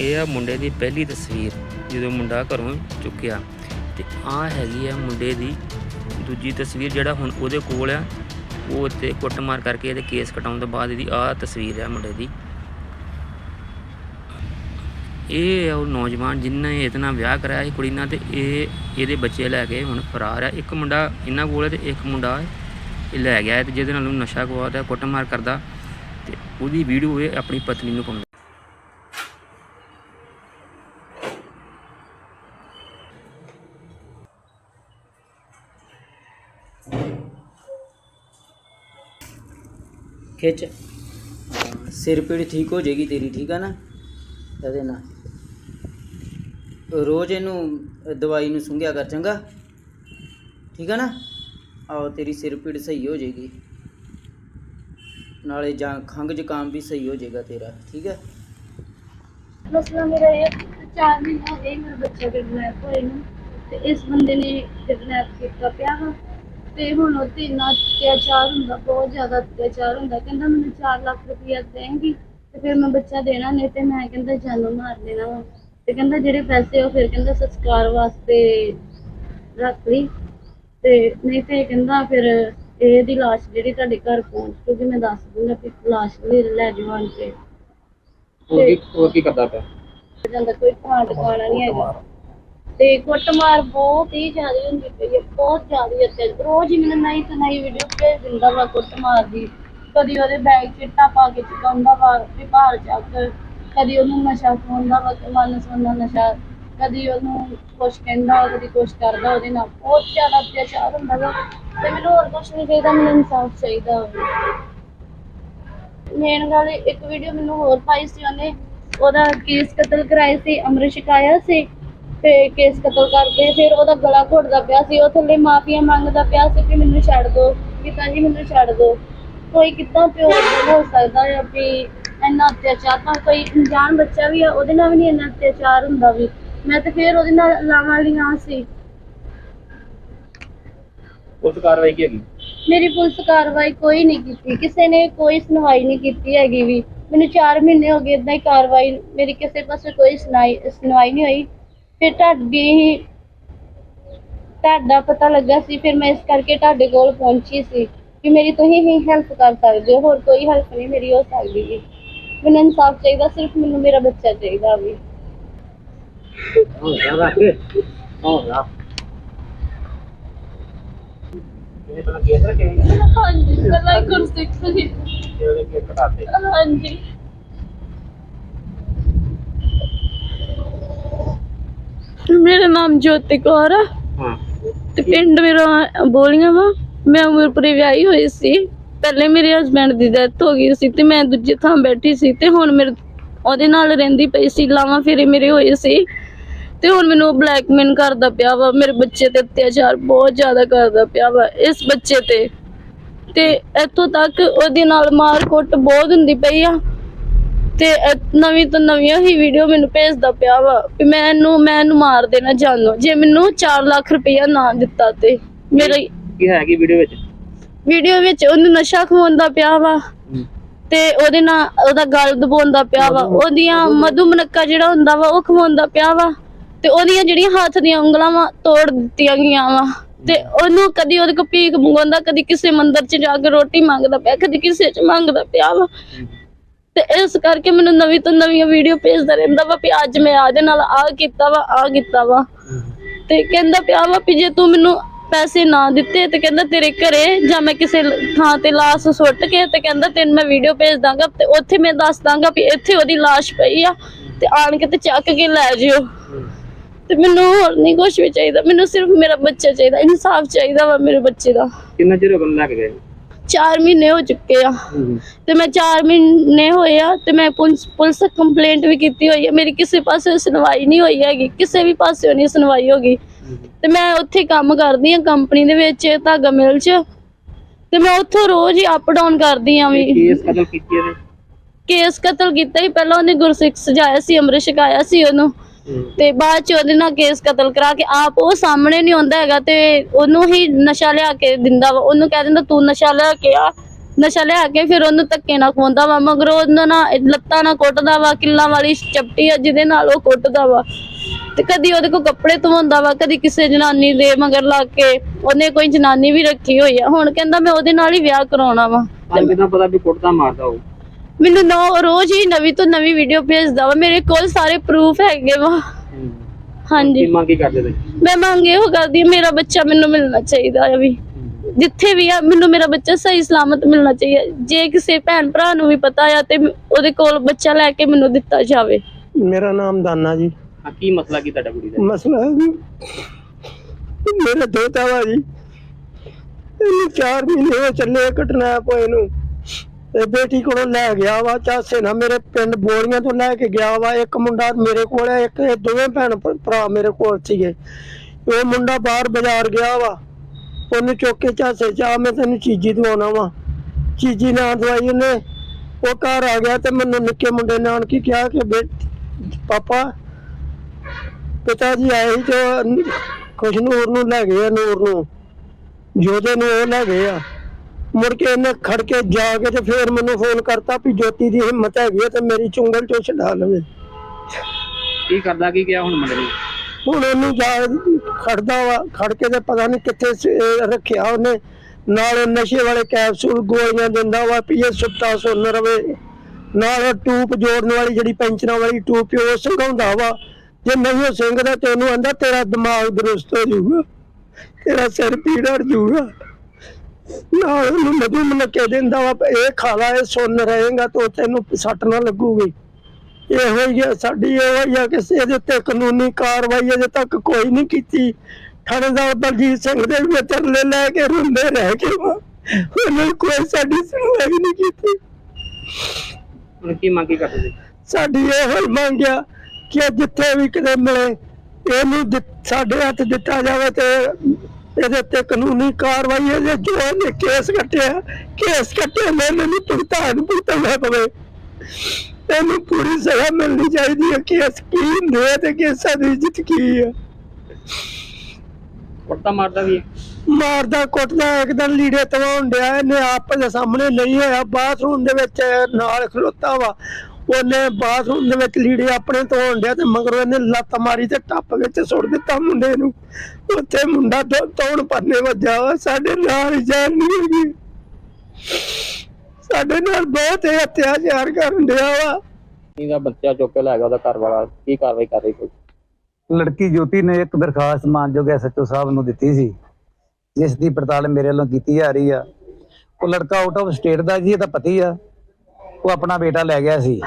ਇਹ ਆ ਮੁੰਡੇ ਦੀ ਪਹਿਲੀ ਤਸਵੀਰ, ਜਦੋਂ ਮੁੰਡਾ ਘਰੋਂ ਚੁੱਕਿਆ। ਤੇ ਆ ਹੈਗੀ ਆ ਮੁੰਡੇ ਦੀ ਦੂਜੀ ਤਸਵੀਰ, ਜਿਹੜਾ ਹੁਣ ਉਹਦੇ ਕੋਲ ਆ, ਉਹ ਤੇ ਕੁੱਟਮਾਰ ਕਰਕੇ ਇਹਦੇ ਕੇਸ ਕਟਾਉਣ ਤੋਂ ਬਾਅਦ ਇਹਦੀ ਆ ਤਸਵੀਰ ਹੈ ਮੁੰਡੇ ਦੀ। ਇਹ ਉਹ ਨੌਜਵਾਨ ਜਿਨ੍ਹਾਂ ਨੇ ਇਤਨਾ ਵਿਆਹ ਕਰਾਇਆ ਸੀ ਕੁੜੀ ਨਾਲ ਤੇ ਇਹ ਇਹਦੇ ਬੱਚੇ ਲੈ ਕੇ ਹੁਣ ਫਰਾਰ ਹੈ ਇੱਕ ਮੁੰਡਾ ਇਹਨਾਂ ਕੋਲ ਹੈ ਤੇ ਇੱਕ ਮੁੰਡਾ ਇਹ ਲੈ ਗਿਆ ਹੈ ਤੇ ਜਿਹਦੇ ਨਾਲ ਉਹਨੂੰ ਨਸ਼ਾ ਖਵਾਉਂਦਾ, ਕੁੱਟਮਾਰ ਕਰਦਾ ਤੇ ਉਹਦੀ ਵੀਡੀਓ ਇਹ ਆਪਣੀ ਪਤਨੀ ਨੂੰ ਪਾਉਂਦਾ। ਖਿੱਚ ਸਿਰ ਪੀੜ ਠੀਕ ਹੋ ਜਾਏਗੀ, ਤੇਰੀ, ਠੀਕ ਆ ਨਾ? ਇਹਦੇ ਨਾਲ ਰੋਜ਼ ਇਹਨੂੰ ਦਵਾਈ ਨੂੰ ਸੁੰਘਿਆ ਕਰ ਚੰਗਾ। ਠੀਕ ਆ ਨਾ? ਆਓ ਤੇਰੀ ਸਿਰ ਪੀੜ ਸਹੀ ਹੋ ਜਾਏਗੀ। ਨਾਲੇ ਜਾਂ ਖੰਘ ਜ਼ੁਕਾਮ ਵੀ ਸਹੀ ਹੋ ਜਾਏਗਾ ਤੇਰਾ, ਠੀਕ ਹੈ ਮਸਲਾ ਮੇਰਾ ਇਹ ਚਾਰ ਮਹੀਨੇ ਹੋ ਗਏ, ਮੇਰੇ ਬੱਚੇ ਕਿਡਨੈਪ ਹੋਏ ਨੂੰ। ਤੇ ਇਸ ਬੰਦੇ ਨੇ ਕਿਡਨੈਪ ਕੀਤਾ ਪਿਆ ਵਾ। ਤੇ ਹੁਣ ਉਹ ਤੇ ਇੰਨਾ ਅਤਿਆਚਾਰ ਹੁੰਦਾ ਬਹੁਤ ਜ਼ਿਆਦਾ ਅਤਿਆਚਾਰ ਹੁੰਦਾ। ਕਹਿੰਦਾ ਮੈਨੂੰ 4 ਲੱਖ ਰੁਪਇਆ ਦੇਂਗੀ ਤੇ ਫਿਰ ਮੈਂ ਬੱਚਾ ਦੇਣਾ ਨਹੀਂ ਤੇ ਮੈਂ ਕਹਿੰਦਾ ਜਾਨੋਂ ਮਾਰ ਦੇਣਾ ਵਾ। ਤੇ ਕਹਿੰਦਾ ਜਿਹੜੇ ਪੈਸੇ ਉਹ ਫਿਰ ਕਹਿੰਦਾ ਸੰਸਕਾਰ ਵਾਸਤੇ ਰੱਖ ਲਈ। ਤੇ ਨਹੀਂ ਤੇ ਕਹਿੰਦਾ ਫਿਰ ਇਹਦੀ ਲਾਸ਼ ਜਿਹੜੀ ਤੁਹਾਡੇ ਘਰ ਪਹੁੰਚ ਜੂਗੀ ਮੈਂ ਦੱਸ ਦੂੰਗਾ ਕਿ ਲਾਸ਼ ਲੈ ਲੈ ਜਾਓ ਆਣ ਕੇ। ਹੋਰ ਕੀ ਹੋਰ ਕੀ ਕਰਦਾ ਪਿਆ? ਜਾਂਦਾ ਕੋਈ ਥਾਂ ਟਿਕਾਣਾ ਨਹੀਂ ਹੈਗਾ। ਤੇ ਕੁੱਟਮਾਰ ਬਹੁਤ ਹੀ ਜ਼ਿਆਦਾ ਹੁੰਦੀ ਪਈ ਹੈ, ਬਹੁਤ ਜ਼ਿਆਦਾ ਇੱਥੇ ਰੋਜ਼ ਹੀ ਮੈਨੂੰ ਨਈ ਤੋਂ ਨਈ ਵੀਡੀਓ ਭੇਜ ਦਿੰਦਾ ਵਾ ਕੁੱਟਮਾਰ ਦੀ। ਕਦੀ ਉਹਦੇ ਬੈਗ 'ਚ ਪਾ ਕੇ ਚੁਕਾਉਂਦਾ ਵਾ, ਵੀ ਭਾਰ ਚੱਕ। ਕਦੀ ਉਹਨੂੰ ਨਸ਼ਾ ਖਵਾਉਂਦਾ ਵਾ ਕਿ ਮਨ ਸੋਨਾ ਨਸ਼ਾ। ਕਦੀ ਉਹਨੂੰ ਕੁਛ ਕਹਿੰਦਾ, ਕਦੀ ਕੁਛ ਕਰਦਾ ਉਹਦੇ ਨਾਲ। ਬਹੁਤ ਜ਼ਿਆਦਾ ਅਤਿਆਚਾਰ ਹੁੰਦਾ ਵਾ। ਤੇ ਮੈਨੂੰ ਹੋਰ ਕੁਛ ਨਹੀਂ ਚਾਹੀਦਾ, ਮੈਨੂੰ ਇਨਸਾਫ ਚਾਹੀਦਾ ਹੋਵੇ ਮੇਨ ਗੱਲ ਇੱਕ ਵੀਡੀਓ ਮੈਨੂੰ ਹੋਰ ਪਾਈ ਸੀ ਉਹਨੇ। ਉਹਦਾ ਕੇਸ ਕਤਲ ਕਰਾਇਆ ਸੀ ਅਮਰ ਸ਼ਿਕਾਇਆ ਸੀ। ਤੇ ਕੇਸ ਕਤਲ ਕਰਦੇ ਫਿਰ ਉਹਦਾ ਗਲਾ ਘੁੱਟਦਾ ਪਿਆ ਸੀ ਉਹ ਥੱਲੇ ਮਾਫੀਆ ਮੰਗਦਾ ਪਿਆ ਸੀ ਕਿ ਮੈਨੂੰ ਛੱਡ ਦਿਓ ਪਿਤਾ ਜੀ ਮੈਨੂੰ ਛੱਡ ਦਿਓ ਕੋਈ ਕਿੱਦਾਂ ਪਿਓ ਏਦਾਂ ਹੋ ਸਕਦਾ ਹੈ ਵੀ ਇੰਨਾ ਅਤਿਆਚਾਰ? ਤਾਂ ਕੋਈ ਅਣਜਾਣ ਬੱਚਾ ਵੀ ਆ ਉਹਦੇ ਨਾਲ ਵੀ ਨਹੀਂ ਇੰਨਾ ਅਤਿਆਚਾਰ ਹੁੰਦਾ ਵੀ। ਮੈਂ ਤੇ ਫਿਰ ਉਹਦੇ ਨਾਲ ਲਾਵਾਂ ਲੀਆਂ ਸੀ। ਉਸ ਕਾਰਵਾਈ ਕੀ ਹੈਗੀ? ਮੇਰੀ ਪੁਲਿਸ ਕਾਰਵਾਈ ਕੋਈ ਨਹੀਂ ਕੀਤੀ। ਕਿਸੇ ਨੇ ਕੋਈ ਸੁਣਵਾਈ ਨਹੀਂ ਕੀਤੀ ਹੈਗੀ ਵੀ। ਮੈਨੂੰ 4 ਮਹੀਨੇ ਹੋ ਗਏ ਇਦਾਂ ਹੀ ਕਾਰਵਾਈ ਮੇਰੀ ਕਿਸੇ ਪਾਸੇ ਕੋਈ ਸੁਣਾਈ ਸੁਣਵਾਈ ਨਹੀਂ ਹੋਈ। ਫਿਰ ਤੁਹਾਡੀ ਹੀ ਤੁਹਾਡਾ ਪਤਾ ਲੱਗਾ ਸੀ ਫਿਰ ਮੈਂ ਇਸ ਕਰਕੇ ਤੁਹਾਡੇ ਕੋਲ ਪਹੁੰਚੀ ਸੀ ਕਿ ਮੇਰੀ ਤੁਸੀਂ ਹੀ ਹੈਲਪ ਕਰ ਸਕਦੇ ਹੋ ਹੋਰ ਕੋਈ ਹੈਲਪ ਨਹੀਂ ਮੇਰੀ ਹੋ ਸਕਦੀ ਜੀ। ਮੈਨੂੰ ਇਨਸਾਫ ਚਾਹੀਦਾ ਸਿਰਫ ਮੈਨੂੰ ਮੇਰਾ ਬੱਚਾ ਚਾਹੀਦਾ ਵੀ। ਹੋ ਜਾ ਰੱਖ ਹੋ ਜਾ ਇਹ ਪਹਿਲਾਂ ਕੇਸ ਰੱਖੇ ਹਾਂਜੀ ਤੇ ਹਾਂਜੀ। ਮੇਰਾ ਨਾਮ ਜੋਤੀ ਕੌਰ ਆ। ਹਾਂ। ਤੇ ਪਿੰਡ ਮੇਰਾ ਬੋਲੀਆਂ ਵਾ। ਮੈਂ ਉਮਰਪੁਰੇ ਵਿਆਹੀ ਹੋਈ ਸੀ। ਪਹਿਲੇ ਮੇਰੇ ਹਸਬੰਡ ਦੀ ਡੈਥ ਹੋ ਗਈ ਸੀ ਤੇ ਮੈਂ ਦੂਜੀ ਥਾਂ ਬੈਠੀ ਸੀ ਤੇ ਹੁਣ ਮੇਰੇ ਉਹਦੇ ਨਾਲ ਰਹਿੰਦੀ ਪਈ ਸੀ ਲਾਵਾਂ ਫੇਰੇ ਮੇਰੇ ਹੋਏ ਸੀ। ਤੇ ਹੁਣ ਮੈਨੂੰ ਬਲੈਕਮੇਲ ਕਰਦਾ ਪਿਆ ਵਾ। ਮੇਰੇ ਬੱਚੇ ਤੇ ਅਤਿਆਚਾਰ ਬਹੁਤ ਜ਼ਿਆਦਾ ਕਰਦਾ ਪਿਆ ਵਾ ਇਸ ਬੱਚੇ ਤੇ। ਤੇ ਇੱਥੋਂ ਤੱਕ ਉਹਦੇ ਨਾਲ ਮਾਰ ਕੁੱਟ ਬਹੁਤ ਹੁੰਦੀ ਪਈ ਆ। ਤੇ ਨਵੀਂ ਤੋਂ ਨਵੀਆਂ ਹੀ ਵੀਡੀਓ ਮੈਨੂੰ ਭੇਜਦਾ ਪਿਆ ਵਾ ਵੀ ਮੈਂ ਇਹਨੂੰ ਮੈਂ ਇਹਨੂੰ ਮਾਰ ਦੇਣਾ ਜਾਨੋ। ਜੇ ਮੈਨੂੰ 4 ਲੱਖ ਰੁਪਇਆ ਨਾ ਦਿੱਤਾ ਤੇ ਮੇਰੀ ਕੀ ਹੈਗੀ ਵੀਡੀਓ ਵਿੱਚ? ਵੀਡੀਓ ਵਿੱਚ ਉਹਨੂੰ ਨਸ਼ਾ ਖਵਾਉਂਦਾ ਪਿਆ ਵਾ। ਤੇ ਉਹਦੇ ਨਾਲ ਉਹਦਾ ਗਲ ਦਬਾਉਂਦਾ ਪਿਆ ਵਾ। ਉਹਦੀਆਂ ਮਧੂ ਮਨੱਕਾ ਜਿਹੜਾ ਹੁੰਦਾ ਵਾ ਉਹ ਖਵਾਉਂਦਾ ਪਿਆ ਵਾ। ਤੇ ਉਹਦੀਆਂ ਜਿਹੜੀਆਂ ਹੱਥ ਦੀਆਂ ਉਂਗਲਾਂ ਵਾ ਤੋੜ ਦਿੱਤੀਆਂ ਗਈਆਂ ਵਾ। ਤੇ ਉਹਨੂੰ ਕਦੀ ਉਹਦੇ ਕੋਲ ਭੀਖ ਮੰਗਵਾਉਂਦਾ ਕਦੀ ਕਿਸੇ ਮੰਦਿਰ 'ਚ ਜਾ ਕੇ ਰੋਟੀ ਮੰਗਦਾ ਪਿਆ ਕਦੀ ਕਿਸੇ 'ਚ ਮੰਗਦਾ ਪਿਆ ਵਾ। ਤੇ ਇਸ ਕਰਕੇ ਮੈਨੂੰ ਨਵੀਂ ਤੋਂ ਨਵੀਆਂ ਵੀਡੀਓ ਭੇਜਦਾ ਰਹਿੰਦਾ ਵਾ ਵੀ ਅੱਜ ਮੈਂ ਆਦੇ ਨਾਲ ਆ ਕੀਤਾ ਵਾ ਆ ਕੀਤਾ ਵਾ। ਤੇ ਕਹਿੰਦਾ ਪਿਆ ਵਾ ਵੀ ਜੇ ਤੂੰ ਮੈਨੂੰ ਪੈਸੇ ਨਾ ਦਿੱਤੇ ਤੇ ਕਹਿੰਦਾ ਤੇਰੇ ਘਰੇ ਜਾਂ ਮੈਂ ਕਿਸੇ ਥਾਂ ਤੇ ਲਾਸ਼ ਸੁੱਟ ਕੇ ਤੇ ਕਹਿੰਦਾ ਤੈਨੂੰ ਮੈਂ ਵੀਡੀਓ ਭੇਜ ਦਾਂਗਾ ਤੇ ਉੱਥੇ ਮੈਂ ਦੱਸ ਦਾਂਗਾ ਵੀ ਇੱਥੇ ਉਹਦੀ ਲਾਸ਼ ਪਈ ਆ ਤੇ ਆਣ ਕੇ ਤੇ ਚੱਕ ਕੇ ਲੈ ਜਿਓ। ਤੇ ਮੈਨੂੰ ਹੋਰ ਨਹੀਂ ਕੁਝ ਵੀ ਚਾਹੀਦਾ, ਮੈਨੂੰ ਸਿਰਫ ਮੇਰਾ ਬੱਚਾ ਚਾਹੀਦਾ, ਇਨਸਾਫ ਚਾਹੀਦਾ ਵਾ ਮੇਰੇ ਬੱਚੇ ਦਾ। ਕਿੰਨਾ ਚਿਰ ਹੋ ਗਿਆ ਲੈ ਗਏ? 4 ਮਹੀਨੇ ਹੋ ਚੁੱਕੇ ਆ। ਤੇ ਮੈਂ 4 ਮਹੀਨੇ ਹੋਏ ਆ ਤੇ ਮੈਂ ਪੁਲਿਸ ਪੁਲਿਸ ਕੰਪਲੇਂਟ ਵੀ ਕੀਤੀ ਹੋਈ ਹੈ ਮੇਰੀ ਕਿਸੇ ਪਾਸੇ ਸੁਣਵਾਈ ਨਹੀਂ ਹੋਈ ਹੈਗੀ ਕਿਸੇ ਵੀ ਪਾਸੇ ਨਹੀਂ ਸੁਣਵਾਈ ਹੋਗੀ। ਤੇ ਮੈਂ ਉੱਥੇ ਕੰਮ ਕਰਦੀ ਆ ਕੰਪਨੀ ਦੇ ਵਿੱਚ ਧਾਗਾ ਮਿਲ 'ਚ। ਤੇ ਮੈਂ ਉੱਥੋਂ ਰੋਜ਼ ਹੀ ਅਪ ਡਾਊਨ ਕਰਦੀ ਆ ਵੀ। ਕੇਸ ਕਤਲ ਕੀਤੀ ਇਹਦੇ ਕੇਸ ਕਤਲ ਕੀਤਾ ਹੀ ਪਹਿਲਾਂ ਉਹਨੇ ਗੁਰਸਿੱਖ ਸਜਾਇਆ ਸੀ ਅੰਮ੍ਰਿਤ ਛਕਾਇਆ ਸੀ ਉਹਨੂੰ। ਤੇ ਬਾਅਦ ਚ ਉਹਦੇ ਨਾਲ ਕੇਸ ਕਤਲ ਕਰਾ ਕੇ ਆਪ ਉਹ ਸਾਹਮਣੇ ਨਹੀਂ ਆਉਂਦਾ ਹੈਗਾ ਤੇ ਉਹਨੂੰ ਹੀ ਨਸ਼ਾ ਲਿਆ ਕੇ ਦਿੰਦਾ ਵਾ। ਉਹਨੂੰ ਕਹਿ ਦਿੰਦਾ, ਤੂੰ ਨਸ਼ਾ ਲਿਆ ਕੇ ਆ, ਨਸ਼ਾ ਲਿਆ ਕੇ ਫਿਰ ਉਹਨੂੰ ਧੱਕੇ ਨਾਲ ਖਵਾਉਂਦਾ ਵਾ। ਮਗਰ ਉਹਨਾਂ ਨਾਲ ਲੱਤਾਂ ਨਾਲ ਕੁੱਟਦਾ ਵਾ, ਕਿੱਲਾਂ ਵਾਲੀ ਚਪਟੀ ਆ ਜਿਹਦੇ ਨਾਲ ਉਹ ਕੁੱਟਦਾ ਵਾ। ਤੇ ਕਦੀ ਉਹਦੇ ਕੋ ਕੱਪੜੇ ਧਵਾਉਂਦਾ ਵਾ, ਕਦੀ ਕਿਸੇ ਜਨਾਨੀ ਦੇ ਮਗਰ ਲੱਗ ਕੇ ਉਹਨੇ ਕੋਈ ਜਨਾਨੀ ਵੀ ਰੱਖੀ ਹੋਈ ਆ। ਹੁਣ ਕਹਿੰਦਾ, ਮੈਂ ਉਹਦੇ ਨਾਲ ਹੀ ਵਿਆਹ ਕਰਾਉਣਾ ਵਾ। ਤੁਹਾਨੂੰ ਕਿਦਾਂ ਪਤਾ ਵੀ ਕੁੱਟਦਾ, ਮਾਰਦਾ ਉਹ। ਮੈਨੂੰ ਨੋ ਰੋਜ਼ ਹੀ ਨਵੀਂ ਤੋਂ ਨਵੀਂ ਵੀਡੀਓ ਭੇਜਦਾ ਵਾ ਮੇਰੇ ਕੋਲ ਸਾਰੇ ਪ੍ਰੂਫ ਹੈਗੇ ਵਾ। ਹਾਂਜੀ। ਮੰਗ ਕੀ ਕਰਦੇ ਤੁਸੀਂ? ਮੈਂ ਮੰਗ ਇਹੋ ਕਰਦੀ ਹਾਂ, ਮੇਰਾ ਬੱਚਾ ਮੈਨੂੰ ਮਿਲਣਾ ਚਾਹੀਦਾ ਹੈ ਵੀ। ਜਿੱਥੇ ਵੀ ਆ ਮੈਨੂੰ ਮੇਰਾ ਬੱਚਾ ਸਹੀ ਸਲਾਮਤ ਮਿਲਣਾ ਚਾਹੀਦਾ। ਜੇ ਕਿਸੇ ਭੈਣ ਭਰਾ ਨੂੰ ਵੀ ਪਤਾ ਆ ਤੇ ਉਹਦੇ ਕੋਲ ਬੱਚਾ ਲੈ ਕੇ ਮੈਨੂੰ ਦਿੱਤਾ ਜਾਵੇ। ਮੇਰਾ ਨਾਮ ਦਾਨਾ ਜੀ। ਹਾਂ ਕੀ ਮਸਲਾ ਕੀ ਤੁਹਾਡਾ ਕੁੜੀ ਦਾ? ਮਸਲਾ ਮੇਰੇ ਦੋਤਾ ਵਾ ਜੀ। ਇਹਨੂੰ 4 ਮਹੀਨੇ ਹੋ ਚੱਲੇ ਘਟਨਾ ਹੋਏ ਨੂੰ। ਤੇ ਬੇਟੀ ਕੋਲੋਂ ਲੈ ਗਿਆ ਵਾ ਚਾਸੇ ਨਾ ਮੇਰੇ ਪਿੰਡ ਬੋਲੀਆਂ ਤੋਂ ਲੈ ਕੇ ਗਿਆ ਵਾ, ਇੱਕ ਮੁੰਡਾ ਮੇਰੇ ਕੋਲ ਹੈ ਇੱਕ ਇਹ ਦੋਵੇਂ ਭੈਣ ਭਰਾ ਮੇਰੇ ਕੋਲ ਸੀਗੇ। ਉਹ ਮੁੰਡਾ ਬਾਹਰ ਬਾਜ਼ਾਰ ਗਿਆ ਵਾ, ਉਹਨੂੰ ਚੁੱਕ ਕੇ ਚਾਸੇ ਚਾ ਮੈਂ ਤੈਨੂੰ ਚੀਜੀ ਦਵਾਉਣਾ ਵਾ। ਚੀਜੀ ਨਾ ਦਵਾਈ ਉਹਨੇ, ਉਹ ਘਰ ਆ ਗਿਆ ਤੇ ਮੈਨੂੰ ਨਿੱਕੇ ਮੁੰਡੇ ਨੇ ਆਣ ਕੇ ਕਿਹਾ ਕਿ ਬੇ, ਪਾਪਾ, ਪਿਤਾ ਜੀ ਆਏ ਸੀ ਤੇ ਖੁਸ਼ਨੂਰ ਨੂੰ ਲੈ ਗਏ ਆ, ਨੂਰ ਨੂੰ। ਜੋਦੇ ਨੂੰ ਉਹ ਲੈ ਗਏ ਆ। ਮੁੜ ਕੇ ਇਹਨੇ ਖੜ ਕੇ ਜਾ ਕੇ ਤੇ ਫੇਰ ਮੈਨੂੰ ਫੋਨ ਕਰਤਾ ਵੀ ਜੋਤੀ ਦੀ ਹਿੰਮਤ ਹੈਗੀ ਤੇ ਮੇਰੀ ਚੁੰਗਲ ਚੋਂ ਛਡਾ ਲਵੇ। ਕੀ ਕਰਦਾ ਕੀ ਗਿਆ ਹੁਣ ਮੁੰਡੇ ਨੂੰ? ਹੁਣ ਉਹਨੂੰ ਜਾ ਖੜਦਾ ਵਾ ਖੜ ਕੇ ਤੇ ਪਤਾ ਨਹੀਂ ਕਿੱਥੇ ਸ- ਇਹ ਰੱਖਿਆ ਉਹਨੇ। ਨਾਲ ਨਸ਼ੇ ਵਾਲੇ ਕੈਪਸੂਲ ਗੋਲੀਆਂ ਦਿੰਦਾ ਵਾ ਵੀ ਇਹ ਸੁੱਤਾ ਸੁੰਨ ਰਵੇ। ਨਾਲ ਟੂਪ ਜੋੜਨ ਵਾਲੀ ਜਿਹੜੀ ਪੈਂਚਰਾਂ ਵਾਲੀ ਟੂਪ ਉਹ ਸੰਘਾਉਂਦਾ ਵਾ। ਜੇ ਨਹੀਂ ਉਹ ਸਿੰਘਦਾ ਤੇ ਉਹਨੂੰ ਆਂਦਾ ਤੇਰਾ ਦਿਮਾਗ ਦਰੁਸਤ ਹੋ ਜਾਊਗਾ ਤੇਰਾ ਸਿਰ ਪੀੜ ਹਟ ਜਾਊਗਾ। ਨਾਲ ਉਹਨੂੰ ਮਧੂ ਮਨਕੇ ਦਿੰਦਾ ਵਾ ਇਹ ਖਾ ਲਾ ਇਹ ਸੁੰਨ ਰਹੇਗਾ ਤਾਂ ਤੈਨੂੰ ਸੱਟ ਨਾ ਲੱਗੂਗੀ। ਇਹੋ ਹੀ ਆ, ਸਾਡੀ ਇਹੋ ਹੀ ਆ ਕਿ ਇਹਦੇ ਉੱਤੇ ਕਾਨੂੰਨੀ ਕਾਰਵਾਈ ਅਜੇ ਤੱਕ ਕੋਈ ਨਹੀਂ ਕੀਤੀ। ਥਾਣੇਦਾਰ ਬਲਜੀਤ ਸਿੰਘ ਦੇ ਵੀ ਤਰਲੇ ਲੈ ਕੇ ਰੋਂਦੇ ਰਹਿ ਵਾ। ਉਹਨੇ ਕੋਈ ਸਾਡੀ ਸੁਣਵਾਈ ਨਹੀਂ ਕੀਤੀ। ਹੁਣ ਕੀ ਮੰਗ ਕੀ ਕਰਦੇ ਸਾਡੀ ਇਹੋ ਹੀ ਮੰਗ ਆ ਕਿ ਜਿੱਥੇ ਵੀ ਕਿਤੇ ਮਿਲੇ ਇਹਨੂੰ ਸਾਡੇ ਹੱਥ ਦਿੱਤਾ ਜਾਵੇ ਤੇ ਇਹਦੇ ਉੱਤੇ ਕਾਨੂੰਨੀ ਕਾਰਵਾਈ ਇਹਦੇ ਜੋ ਇਹਨੇ ਕੇਸ ਕੱਟਿਆ ਕੇਸ ਕੱਟੇ ਨੇ ਮੈਨੂੰ ਭੁਗਤਾਨ ਭੁਗਤਣਾ ਪਵੇ ਇਹਨੂੰ ਪੂਰੀ ਸਜ਼ਾ ਮਿਲਣੀ ਚਾਹੀਦੀ ਹੈ ਕੇਸ ਕੀ ਆ ਤੇ ਕੇਸਾਂ ਦੀ ਇੱਜ਼ਤ ਕੀ ਆ ਕੁੱਟਦਾ ਮਾਰਦਾ ਵੀ ਹੈ। ਮਾਰਦਾ ਕੁੱਟਦਾ ਇੱਕ ਦਿਨ ਲੀੜੇ ਤਵਾਉਣ ਡਿਆ ਇਹਨੇ ਆਪ ਦੇ ਸਾਹਮਣੇ ਨਹੀਂ ਹੋਇਆ ਬਾਥਰੂਮ ਦੇ ਵਿੱਚ ਨਾਲ ਖਲੋਤਾ ਵਾ। ਉਹਨੇ ਬਾਥਰੂਮ ਦੇ ਵਿੱਚ ਲੀੜੇ ਆਪਣੇ ਧੋਣ ਡਿਆ ਤੇ ਮਗਰੋਂ ਇਹਨੇ ਲੱਤ ਮਾਰੀ ਤੇ ਟੱਪ ਵਿੱਚ ਸੁੱਟ ਦਿੱਤਾ ਮੁੰਡੇ ਨੂੰ। ਉੱਥੇ ਮੁੰਡਾ ਧੋਣ ਪੰਨੇ ਵੱਜਾ ਸਾਡੇ ਨਾਲ ਜਾਨ ਨਹੀਂ ਹੈਗੀ। ਸਾਡੇ ਨਾਲ ਬਹੁਤ ਹੀ ਅਤਿਆਚਾਰ ਕਰਨ ਡਿਆ ਵਾ। ਇਹਦਾ ਬੱਚਾ ਚੁੱਕ ਕੇ ਲੈ ਗਿਆ ਉਹਦਾ ਘਰ ਵਾਲਾ ਕੀ ਕਾਰਵਾਈ ਕਰ ਰਹੀ ਕੋਈ? ਲੜਕੀ ਜੋਤੀ ਨੇ ਇੱਕ ਦਰਖਾਸਤ ਮਾਨਯੋਗ ਐਸਐਚਓ ਸਾਹਿਬ ਨੂੰ ਦਿੱਤੀ ਸੀ। ਜਿਸ ਦੀ ਪੜਤਾਲ ਮੇਰੇ ਵੱਲੋਂ ਕੀਤੀ ਜਾ ਰਹੀ ਆ। ਉਹ ਲੜਕਾ ਆਊਟ ਆਫ ਸਟੇਟ ਦਾ ਜੀ ਇਹਦਾ ਪਤੀ ਆ। ਉਹ ਆਪਣਾ ਬੇਟਾ ਲੈ ਗਿਆ ਸੀ।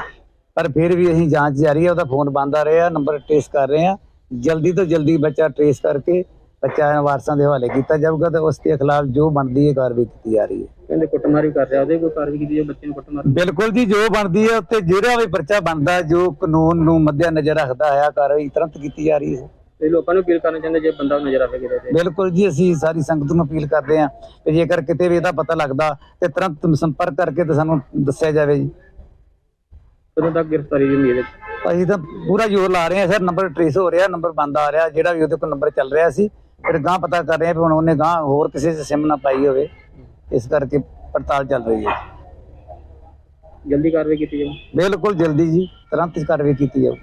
ਪਰ ਫਿਰ ਵੀ ਅਸੀਂ ਜਾਂਚ ਜਾਰੀ ਆ ਉਹਦਾ ਫੋਨ ਬੰਦ ਆ ਰਿਹਾ ਨੰਬਰ ਟ੍ਰੇਸ ਕਰ ਰਹੇ ਆ ਜਲਦੀ ਤੋਂ ਜਲਦੀ ਬੱਚਾ ਟ੍ਰੇਸ ਕਰਕੇ ਬੱਚਾ ਵਾਰਸਾਂ ਦੇ ਹਵਾਲੇ ਕੀਤਾ ਜਾਊਗਾ ਤੇ ਉਸ ਦੇ ਖਿਲਾਫ ਜੋ ਬਣਦੀ ਹੈ ਕਾਰਵਾਈ ਕੀਤੀ ਜਾ ਰਹੀ ਹੈ। ਕਹਿੰਦੇ ਕੁੱਟਮਾਰ ਕਰ ਰਿਹਾ ਉਹਦੇ ਕੋਈ ਕਾਰਵਾਈ ਕੀਤੀ ਜੋ ਬੱਚੇ ਨੂੰ ਕੁੱਟਮਾਰ ਬਿਲਕੁਲ ਜੀ ਜੋ ਬਣਦੀ ਹੈ ਉੱਤੇ ਜਿਹੜਾ ਵੀ ਪਰਚਾ ਬਣਦਾ ਜੋ ਕਾਨੂੰਨ ਨੂੰ ਮੱਦੇ ਨਜ਼ਰ ਰੱਖਦਾ ਹੈ ਕਾਰਵਾਈ ਤੁਰੰਤ ਕੀਤੀ ਜਾ ਰਹੀ ਹੈ। ਤੇ ਲੋਕਾਂ ਨੂੰ ਅਪੀਲ ਕਰਨਾ ਚਾਹੁੰਦੇ ਜੇ ਬੰਦਾ ਨਜ਼ਰ ਆਵੇ ਕਿਤੇ ਤੇ ਬਿਲਕੁਲ ਜੀ ਅਸੀਂ ਸਾਰੀ ਸੰਗਤ ਨੂੰ ਅਪੀਲ ਕਰਦੇ ਹਾਂ ਕਿ ਜੇਕਰ ਕਿਤੇ ਵੀ ਇਹਦਾ ਪਤਾ ਲੱਗਦਾ ਤੇ ਤੁਰੰਤ ਸੰਪਰਕ ਕਰਕੇ ਤੇ ਸਾਨੂੰ ਦੱਸਿਆ ਜਾਵੇ ਜੀ। ਕਦੋਂ ਤੱਕ ਗ੍ਰਿਫਤਾਰੀ ਦੀ ਉਮੀਦ ਹੈ ਅਸੀਂ ਤਾਂ ਪੂਰਾ ਜ਼ੋਰ ਲਾ ਰਹੇ ਹਾਂ ਸਰ ਨੰਬਰ ਟ੍ਰੇਸ ਹੋ ਰਿਹਾ ਨੰਬਰ ਬੰਦ ਆ ਰਿਹਾ ਜਿਹੜਾ ਵੀ ਉਹਦੇ ਕੋਲ ਨੰਬਰ ਚੱਲ ਰਿਹਾ ਸੀ ਫਿਰ ਗਾਂ ਪਤਾ ਕਰ ਰਹੇ ਹਾਂ ਵੀ ਹੁਣ ਉਹਨੇ ਗਾਂ ਹੋਰ ਕਿਸੇ ਦੇ ਸਿਮ ਨਾ ਪਾਈ ਹੋਵੇ। ਇਸ ਕਰਕੇ ਪੜਤਾਲ ਚੱਲ ਰਹੀ ਹੈ। ਜਲਦੀ ਕਾਰਵਾਈ ਕੀਤੀ ਜਾਵੇ ਬਿਲਕੁਲ ਜਲਦੀ ਜੀ ਤੁਰੰਤ ਕਾਰਵਾਈ ਕੀਤੀ ਜਾਊ।